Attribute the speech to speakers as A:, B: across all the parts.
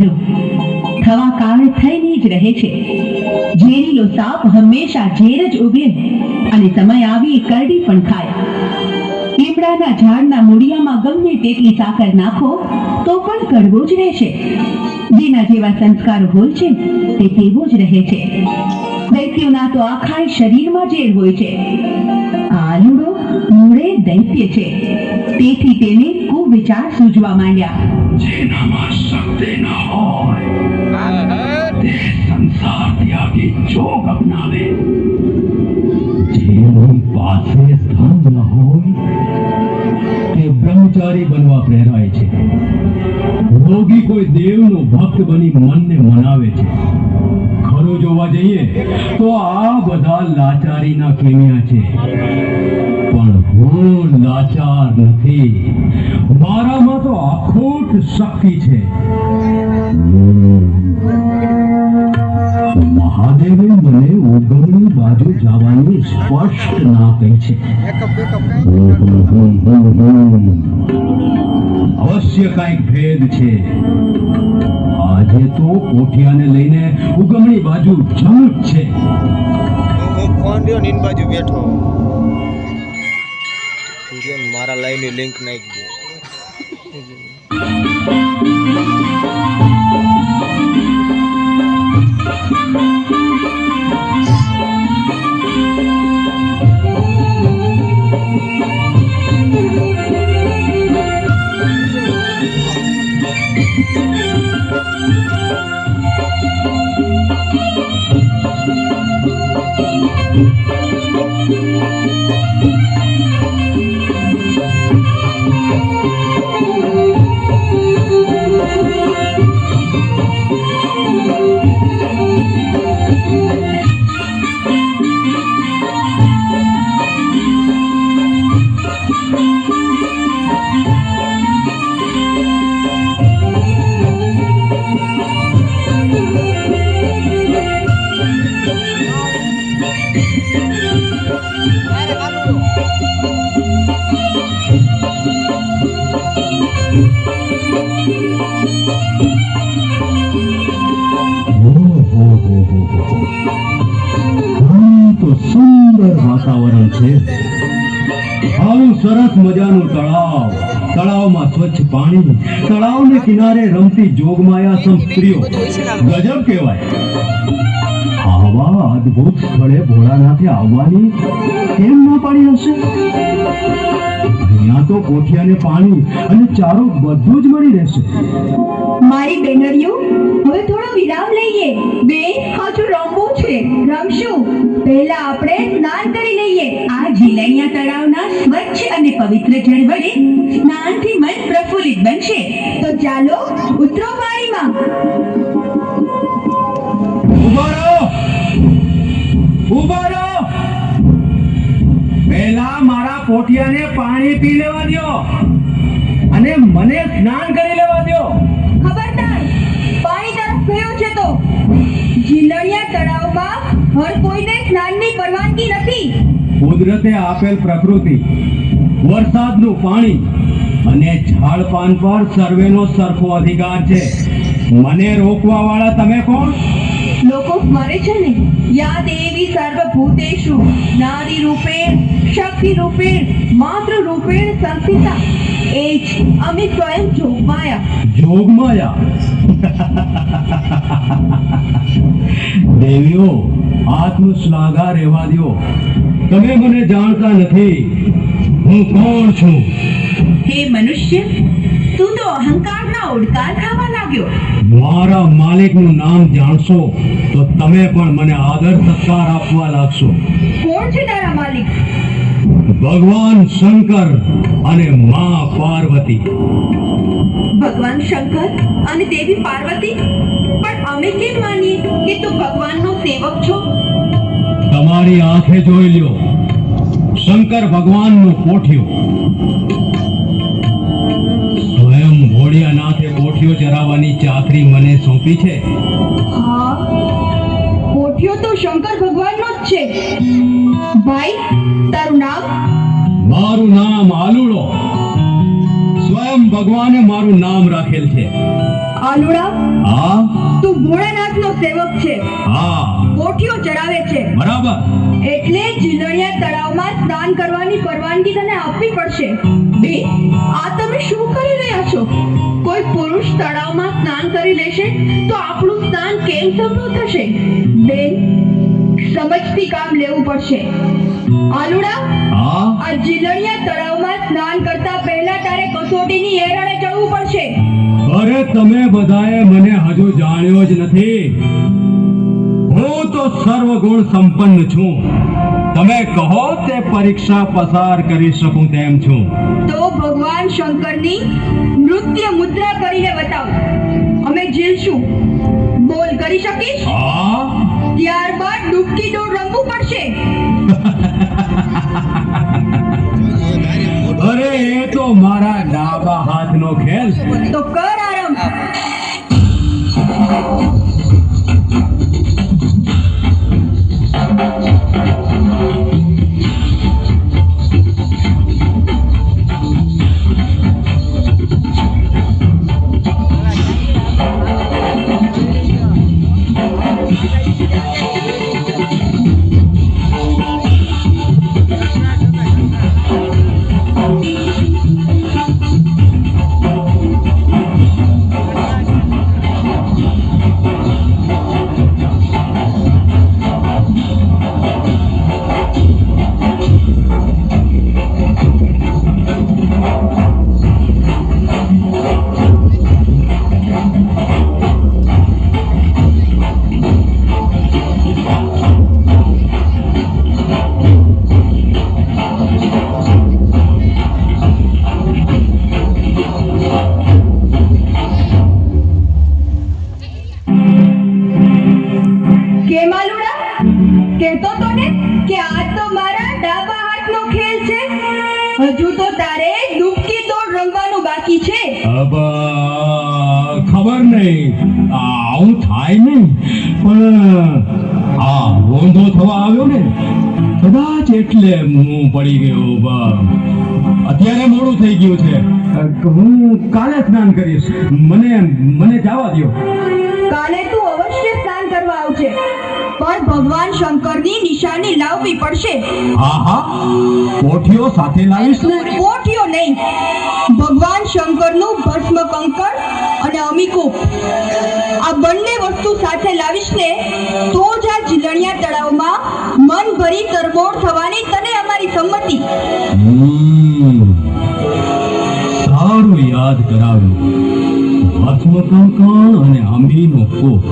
A: સારો થવા કાળ થઈને જ રહે છે. ઝેરીલો સાપ હંમેશા ઝેર જ ઉગે અને સમય આવી કરડી પણ ખાય. લીમડાના ઝાડના મૂળિયામાં ગમે તેટલી સાકર નાખો, તો પણ કડવો જ રહેશે. જેના જેવા સંસ્કાર હોય છે, તે તેવો જ રહે છે. દૈત્યોના તો આખા શરીરમાં ઝેર હોય છે. આલુડો મૂળે દૈત્ય છે. તેથી તેને કુવિચાર સૂજવા માંડ્યા.
B: જેનામાં બ્રહ્મચારી બનવા પ્રેરાય છે. યોગી કોઈ દેવનો ભક્ત બની મનને મનાવે છે. ખરું જોવા જઈએ તો આ બધા લાચારીના કેમિયા છે. લાચાર નથી મારામાં તો અખૂટ શક્તિ છે. મહાદેવે મને ઉગમની બાજુ જવાની સ્પષ્ટ ના કહી છે. અવશ્ય કંઈક ભેદ છે. આજે તો કોઠિયાને લઈને ઉગમણી બાજુ જવું છે.
C: બાજુ બેઠો. તું કે મારા લાઈનની લિંક નાખી દે.
B: છે. આવું સરસ મજાનું તળાવ. તળાવમાં સ્વચ્છ પાણી, તળાવને કિનારે રમતી જોગમાયા સ્ત્રીઓ. ગજબ કહેવાય. આવા અદ્ભુત સ્થળે ભોળાનાથે આવવાની કેમ ના પાડી હશે? અહીંયા તો કોઠિયાને પાણી અને ચારો બધું જ મળી રહેશે.
A: મારી બેનરીઓ, હવે થોડો વિરામ લઈએ. બે હજુ રમવું છે. રમશું. પહેલા આપણે સ્નાન કરી લઈએ. પવિત્ર જળ વડે સ્નાનથી મન પ્રફુલ્લિત બનશે. તો ચાલો ઉતરો પાણીમાં.
B: ઊભા રહો. ઊભા રહો. પહેલા મારા પોઠિયાને પાણી પી લેવા દ્યો અને મને સ્નાન કરી લેવા દ્યો.
A: ખબરદાર પાણી તરફ છે તો. ઝીલણિયા તળાવમાં હર કોઈને સ્નાનની પરવાનગી નથી.
B: કુદરતે આપેલ પ્રકૃતિ વરસાદનું પાણી અને ઝાડ પાન પર સર્વેનો સરખો અધિકાર છે. મને રોકવા વાળા તમે કોણ?
A: લોકો મરે છે ને? યા દેવી સર્વભૂતેષુ નારી રૂપે શક્તિ રૂપે માત્ર રૂપે સંસ્થિતા. એ જ અમે સ્વયં જોગમાયા.
B: જોગમાયા? દેવીઓ આત્મશ્લાઘા રહેવા દ્યો. તમે મને જાણતા નથી. હું કોણ છું
A: હે મનુષ્ય તું તો અહંકારના ઓડકાર ખાવા લાગ્યો.
B: મારા માલિકનું નામ જાણશો તો તમે પણ મને આદર સત્કાર આપવા લાગશો.
A: કોણ છે તારા માલિક?
B: ભગવાન શંકર અને મા પાર્વતી.
A: ભગવાન શંકર અને દેવી પાર્વતી? પણ અમે કેમ માનીએ કે તું ભગવાનનો સેવક છો?
B: તમારી આંખે જોઈ લ્યો. શંકર ભગવાનનો કોઠિયું. સ્વયં ભોળિયાનાથે કોઠિયો ચરાવવાની ચાકરી મને સોંપી છે.
A: હા કોઠિયો તો શંકર ભગવાનનો જ છે. ભાઈ તારું નામ?
B: મારું નામ આલુડો. સ્વયં ભગવાને મારું નામ રાખેલ છે.
D: આલુડા?
B: હા?
D: તું ભોળાનાથનો સેવક છે.
B: હા.
D: કોઠીઓ ચડાવે છે.
B: બરાબર.
D: એટલે જીલણિયા તળાવમાં સ્નાન કરવાની પરવાનગી તને આપવી પડશે.
A: બે આ તમે શું કરી રહ્યા છો? કોઈ પુરુષ તળાવમાં સ્નાન કરી લેશે તો આપણું સ્નાન કેમ સફળ થશે?
D: બેન સમજથી કામ લેવું પડશે. આલુડા?
B: હા?
D: આ જીલણિયા તળાવમાં સ્નાન કરતા પહેલા તારે કસોટીની એરણે ચડવું પડશે.
B: અરે તમે બધાએ મને હજુ જાણ્યો જ નથી. હું તો સર્વગુણ સંપન્ન છું. તમે કહો તે પરીક્ષા પસાર કરી શકું તેમ છું.
D: તો ભગવાન શંકરની નૃત્ય મુદ્રા કરીને બતાવો. અમે જીલશું બોલ કરી શકીશ?
B: હા.
D: ત્યારબાદ ડૂબકી દોડ રમવું પડશે.
B: અરે એ તો મારા ડાબા હાથનો ખેલ.
D: તો કર. હજુ તો તારે ડૂબકી દોડ રમવાનું બાકી છે.
B: અબ ખબર નહીં. આવું થાય નહીં. પણ આ રોંધો થવા આવ્યો ને કદાચ એટલે હું પડી ગયો બા. અત્યારે મોડું થઈ ગયું છે. હું કાલે સ્નાન કરીશ. મને મને જવા દ્યો.
D: કાલે તું અવશ્ય સ્નાન કરવા આવજે. પણ ભગવાન શંકરની નિશાની લાવવી પડશે.
B: હા હા કોઠીઓ સાથે લાવીશ ને?
D: કોઠીઓ નહીં ભગવાન શંકરનું ભસ્મ કંકણ અને અમિકુપ. આ બંને વસ્તુ સાથે લાવીશ ને તો જ આ જીલણિયા તળાવમાં મન ભરી તરબોળ થવાની તને અમારી સંમતિ.
B: સારું યાદ કરાવ્યું. ભસ્મ કંકણ અને અમીનો કોપ.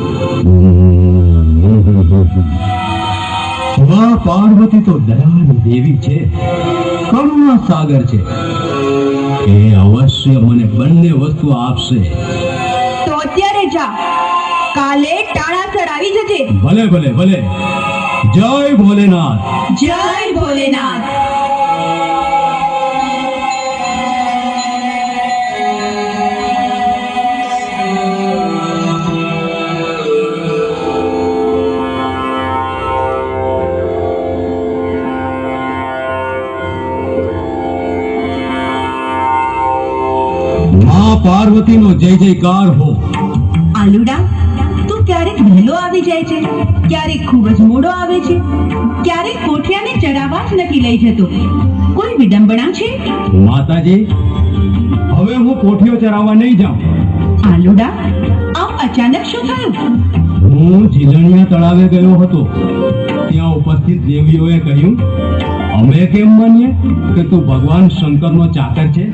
B: પાર્વતી તો દયાની દેવી છે. કરુણા સાગર છે. એ અવશ્ય મને બંને વસ્તુ આપશે.
D: તો અત્યારે જા. કાલે ટાણાસર આવી જજે.
B: ભલે ભલે ભલે. જય ભોલેનાથ.
D: જય ભોલેનાથ.
B: જય જયકાર હો.
A: આલુડા તું ક્યારેક વહેલો આવી જાય છે? ક્યારેક ખૂબ જ મોડો આવે છે? ક્યારેક કોઠિયાને ચડાવવા જ નથી લઈ જતો? કોઈ વિડંબણા છે?
B: માતાજી હવે હું કોઠિયો ચરાવવા નહીં જાઉં.
A: આલુડા આમ અચાનક શું થયું?
B: હું જીલણિયા તળાવે ગયો હતો. ત્યાં ઉપસ્થિત દેવીઓએ કહ્યું અમે કેમ માનીએ કે તું ભગવાન શંકરનો ચાકર છે?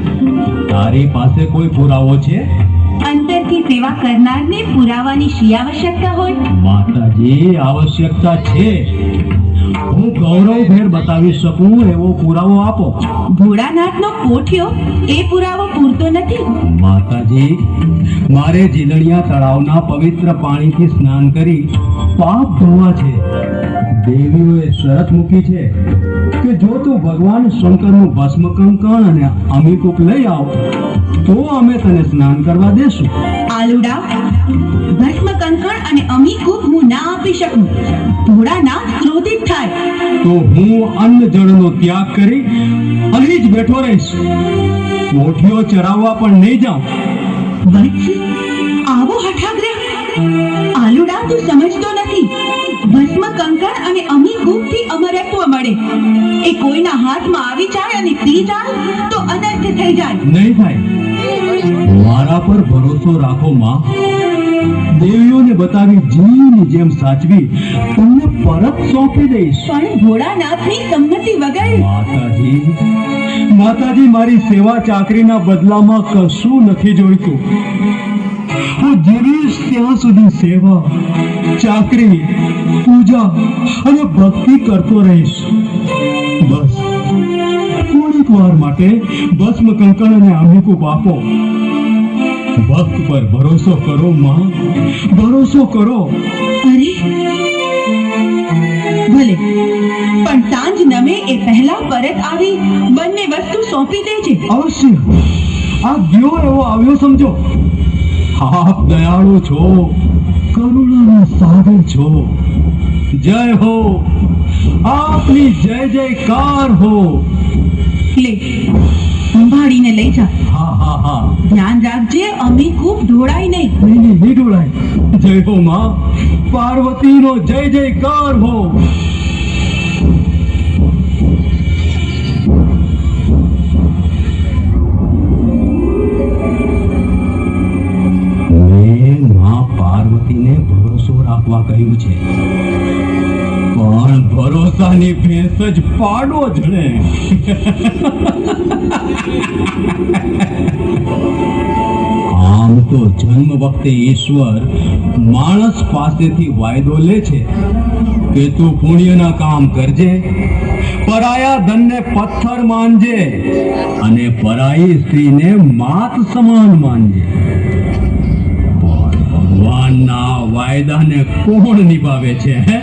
B: તારી પાસે કોઈ પુરાવો છે?
A: અંતરથી સેવા કરનારને પુરાવાની શી આવશ્યકતા હોય?
B: માતાજી આવશ્યકતા છે. હું ગૌરવભેર બતાવી શકું એવો પુરાવો આપો.
A: ભોળાનાથનો કોઠિયો એ પુરાવો પૂરતો નથી.
B: માતાજી મારે જીલણિયા તળાવના પવિત્ર પાણીથી સ્નાન કરી પાપ ધોવા છે. દેવીઓએ શરત મૂકી છે કે જો તું ભગવાન શંકરનું ભસ્મ કંકણ અને અમીકુક લઈ આવ તો અમે તને સ્નાન કરવા દેશું.
A: આલુડા ભસ્મ કંકણ અને અમીકુપ હું ના આપી શકું.
B: તો હું અન્ન જળનો ત્યાગ કરી અહીં જ બેઠો રહીશ. મોઠીઓ ચરાવવા પણ નહીં જાઉં.
A: આવો હઠાગ્રહ. આલુડા તું સમજતો નથી. ભસ્મ કંકણ અને અમી ગુપ્તથી અમરત્વ મળે. એ કોઈના હાથમાં આવી જાય અને પી જાય તો અનર્થ થઈ જાય.
B: નહીં થાય. મારા પર ભરોસો રાખો માં. દેવીઓને બતાવી જીવની જેમ સાચવી તમને પરત સોંપી દઈશ.
A: પણ ભોળાનાથની સંમતિ વગર?
B: માતાજી માતાજી મારી સેવા ચાકરીના બદલામાં કશું નથી જોઈતું. હું જીવીશ ત્યાં સુધી સેવા ચાકરી પૂજા અને ભક્તિ કરતો રહીશ. બસ. થોડીક વાર માટે ભસ્મ કંકણ અને આમિકુ બાપો ભક્ત પર ભરોસો કરો માં. ભરોસો કરો.
A: અરે ભલે. પણ સાંજ નમે એ પહેલા પરત આવી બંને વસ્તુ સોંપી દેજે.
B: અવશ્ય. આ ગયો એવો આવ્યો સમજો. આપ દયાળુ છો. કરુણાના સાગર છો. જય હો. આપની જય જયકાર હો.
A: લે સંભાળીને લઈ જા.
B: હા હા હા.
A: ધ્યાન રાખજે અમી ખૂબ ઢોળાય નહીં.
B: નહીં નહીં નહીં ડોળાય જય હો માં. પાર્વતીનો જય જયકાર હો. માં પાર્વતીને ભરોસો રાખવા કહ્યું છે. ભરોસાની ભેંસ જ પાડો જણે. આમ તો જન્મ વખતે ઈશ્વર માણસ પાસેથી વાયદો લે છે કે તું પુણ્યના કામ કરજે, પરાયા ધનને પથ્થર માનજે અને પરાઈ સ્ત્રીને માત સમાન માનજે. ભગવાનના વાયદાને કોણ નિભાવે છે હે?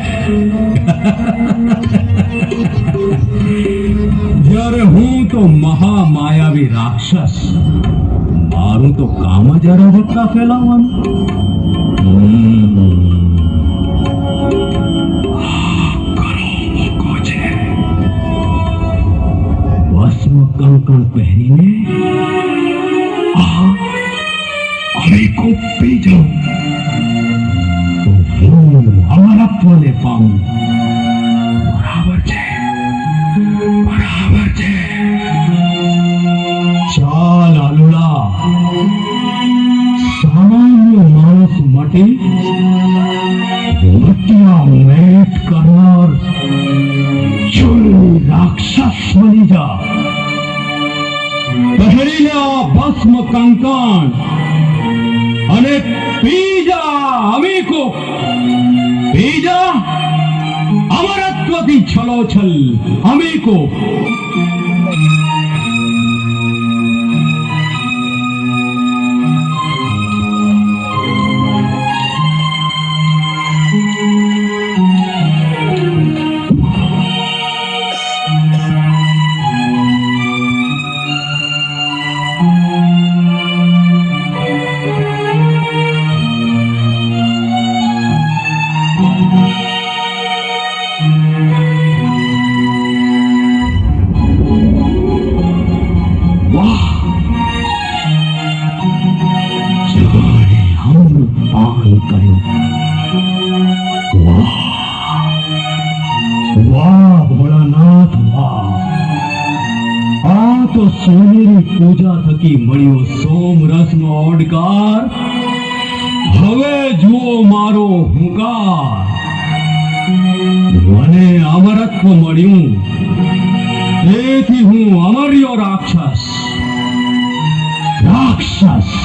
B: જ્યારે હું તો મહામાયાવી રાક્ષસ મારું તો કામ જ અરાજકતા ફેલાવવાનું હમ. આ કરો મૂકો છે. ભસ્મ કંકણ પહેરીને આ અમે કોપી જાઉં તો હું અમરત્વને પામું બરાબર છે બરાબર છે ચાલ આલુડા સામાન્ય માણસ માટે મૃત્યુના મેટ કરનાર ચૂરની રાક્ષસ બની જા પહેરી લે આ ભસ્મ કંકણ અને પી જા અમીકો भेजा अमरत्व की छलोछल हमें को તો સોનેરી પૂજા થકી મળ્યો સોમરસનો ઓડકાર. હવે જુઓ મારો હુંકાર. મને અમરત્વ મળ્યું. તેથી હું અમર્યો રાક્ષસ. રાક્ષસ.